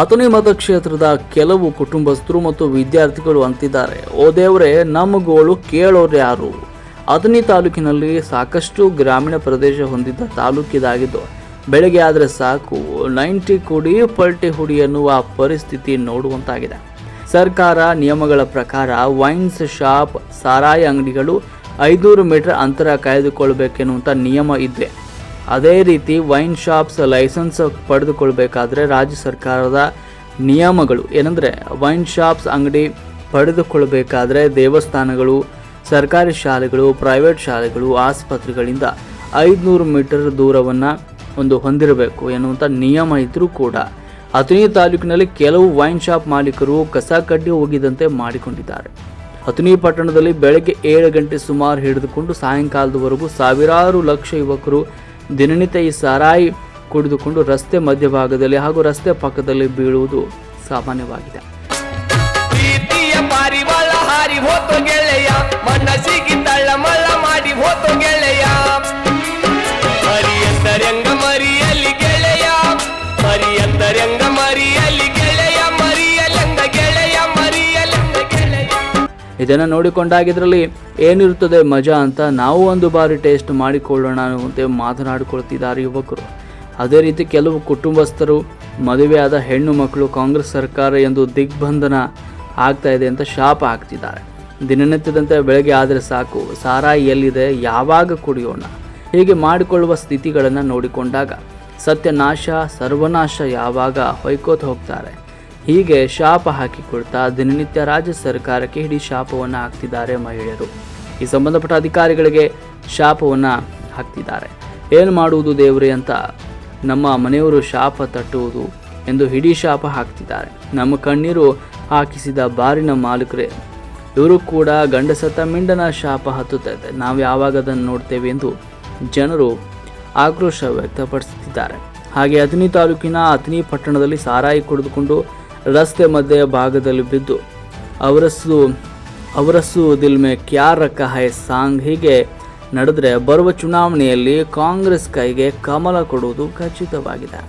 ಅಥಣಿ ಮತಕ್ಷೇತ್ರದ ಕೆಲವು ಕುಟುಂಬಸ್ಥರು ಮತ್ತು ವಿದ್ಯಾರ್ಥಿಗಳು ಅಂತಿದ್ದಾರೆ. ಓ ದೇವರೇ ನಮಗೋಳು ಕೇಳೋರು ಯಾರು? ಅಥಣಿ ತಾಲೂಕಿನಲ್ಲಿ ಸಾಕಷ್ಟು ಗ್ರಾಮೀಣ ಪ್ರದೇಶ ಹೊಂದಿದ್ದ ತಾಲೂಕಿದಾಗಿದ್ದು, ಬೆಳಗ್ಗೆ ಆದರೆ ಸಾಕು, ನೈಂಟಿ ಕುಡಿ ಪಲ್ಟಿ ಹುಡಿ ಎನ್ನುವ ಪರಿಸ್ಥಿತಿ ನೋಡುವಂತಾಗಿದೆ. ಸರ್ಕಾರ ನಿಯಮಗಳ ಪ್ರಕಾರ ವೈನ್ಸ್ ಶಾಪ್, ಸಾರಾಯಿ ಅಂಗಡಿಗಳು ಐನೂರು ಮೀಟರ್ ಅಂತರ ಕಾಯ್ದುಕೊಳ್ಬೇಕೆನ್ನುವಂಥ ನಿಯಮ ಇದೆ ಅದೇ ರೀತಿ ವೈನ್ ಶಾಪ್ಸ್ ಲೈಸೆನ್ಸ್ ಪಡೆದುಕೊಳ್ಬೇಕಾದ್ರೆ ರಾಜ್ಯ ಸರ್ಕಾರದ ನಿಯಮಗಳು. ಏನಂದರೆ, ವೈನ್ ಶಾಪ್ಸ್ ಅಂಗಡಿ ಪಡೆದುಕೊಳ್ಬೇಕಾದ್ರೆ ದೇವಸ್ಥಾನಗಳು, ಸರ್ಕಾರಿ ಶಾಲೆಗಳು, ಪ್ರೈವೇಟ್ ಶಾಲೆಗಳು, ಆಸ್ಪತ್ರೆಗಳಿಂದ ಐದುನೂರು ಮೀಟರ್ ದೂರವನ್ನು ಒಂದು ಹೊಂದಿರಬೇಕು ಎನ್ನುವಂಥ ನಿಯಮ ಇದ್ದರೂ ಕೂಡ. ಅಥಣಿ ತಾಲೂಕಿನಲ್ಲಿ ಕೆಲವು ವೈನ್ ಶಾಪ್ ಮಾಲೀಕರು ಕಸ ಕಡ್ಡಿ ಹೋಗಿದಂತೆ ಮಾಡಿಕೊಂಡಿದ್ದಾರೆ. ಅಥಣಿ ಪಟ್ಟಣದಲ್ಲಿ ಬೆಳಗ್ಗೆ ಏಳು ಗಂಟೆ ಸುಮಾರು ಹಿಡಿದುಕೊಂಡು ಸಾಯಂಕಾಲದವರೆಗೂ ಸಾವಿರಾರು ಲಕ್ಷ ಯುವಕರು ದಿನನಿತ್ಯ ಈ ಸಾರಾಯಿ ಕುಡಿದುಕೊಂಡು ರಸ್ತೆ ಮಧ್ಯಭಾಗದಲ್ಲಿ ಹಾಗೂ ರಸ್ತೆ ಪಕ್ಕದಲ್ಲಿ ಬೀಳುವುದು ಸಾಮಾನ್ಯವಾಗಿದೆ. ಇದನ್ನು ನೋಡಿಕೊಂಡಾಗಿದ್ರಲ್ಲಿ ಏನಿರುತ್ತದೆ ಮಜಾ ಅಂತ ನಾವು ಒಂದು ಬಾರಿ ಟೇಸ್ಟ್ ಮಾಡಿಕೊಳ್ಳೋಣ ಅನ್ನುವಂತೆ ಮಾತನಾಡಿಕೊಳ್ತಿದ್ದಾರೆ ಯುವಕರು. ಅದೇ ರೀತಿ ಕೆಲವು ಕುಟುಂಬಸ್ಥರು ಮದುವೆಯಾದ ಹೆಣ್ಣು ಮಕ್ಕಳು ಕಾಂಗ್ರೆಸ್ ಸರ್ಕಾರ ಎಂದು ದಿಗ್ಬಂಧನ ಆಗ್ತಾ ಇದೆ ಅಂತ ಶಾಪ ಹಾಕ್ತಿದ್ದಾರೆ. ದಿನನಿತ್ಯದಂತೆ ಬೆಳಗ್ಗೆ ಆದರೆ ಸಾಕು, ಸಾರಾಯಿ ಎಲ್ಲಿದೆ, ಯಾವಾಗ ಕುಡಿಯೋಣ, ಹೀಗೆ ಮಾಡಿಕೊಳ್ಳುವ ಸ್ಥಿತಿಗಳನ್ನು ನೋಡಿಕೊಂಡಾಗ ಸತ್ಯನಾಶ, ಸರ್ವನಾಶ ಯಾವಾಗ ಹೊಯ್ಕೋತ ಹೋಗ್ತಾರೆ. ಹೀಗೆ ಶಾಪ ಹಾಕಿಕೊಡ್ತಾ ದಿನನಿತ್ಯ ರಾಜ್ಯ ಸರ್ಕಾರಕ್ಕೆ ಇಡೀ ಶಾಪವನ್ನು ಹಾಕ್ತಿದ್ದಾರೆ ಮಹಿಳೆಯರು. ಈ ಸಂಬಂಧಪಟ್ಟ ಅಧಿಕಾರಿಗಳಿಗೆ ಶಾಪವನ್ನು ಹಾಕ್ತಿದ್ದಾರೆ. ಏನು ಮಾಡುವುದು ದೇವರೇ ಅಂತ ನಮ್ಮ ಮನೆಯವರು ಶಾಪ ತಟ್ಟುವುದು ಎಂದು ಹಿಡೀ ಶಾಪ ಹಾಕ್ತಿದ್ದಾರೆ. ನಮ್ಮ ಕಣ್ಣೀರು ಹಾಕಿಸಿದ ಬಾರಿನ ಮಾಲೀಕರೇ, ಇವರು ಕೂಡ ಗಂಡಸತ್ತ ಮಿಂಡನ ಶಾಪ ಹತ್ತುತ್ತದೆ. ನಾವು ಯಾವಾಗ ಅದನ್ನು ನೋಡ್ತೇವೆ ಎಂದು ಜನರು ಆಕ್ರೋಶ ವ್ಯಕ್ತಪಡಿಸುತ್ತಿದ್ದಾರೆ. ಹಾಗೆ ಅಥಣಿ ತಾಲೂಕಿನ ಅಥಣಿ ಪಟ್ಟಣದಲ್ಲಿ ಸಾರಾಯಿ ಕುಡಿದುಕೊಂಡು ರಸ್ತೆ ಮಧ್ಯೆ ಭಾಗದಲ್ಲಿ ಬಿದ್ದು ಅವರಸ್ಸು ಅವರಸ್ಸು ದಿಲ್ ಮೇ ಕ್ಯಾ ರಕ್ಕ ಹೈ ಸಾಂಗ್ ಹೀಗೆ ನಡೆದ್ರೆ ಬರುವ ಚುನಾವಣೆಯಲ್ಲಿ ಕಾಂಗ್ರೆಸ್ ಕೈಗೆ ಕಮಲ ಕೊಡುವುದು ಖಚಿತವಾಗಿದೆ.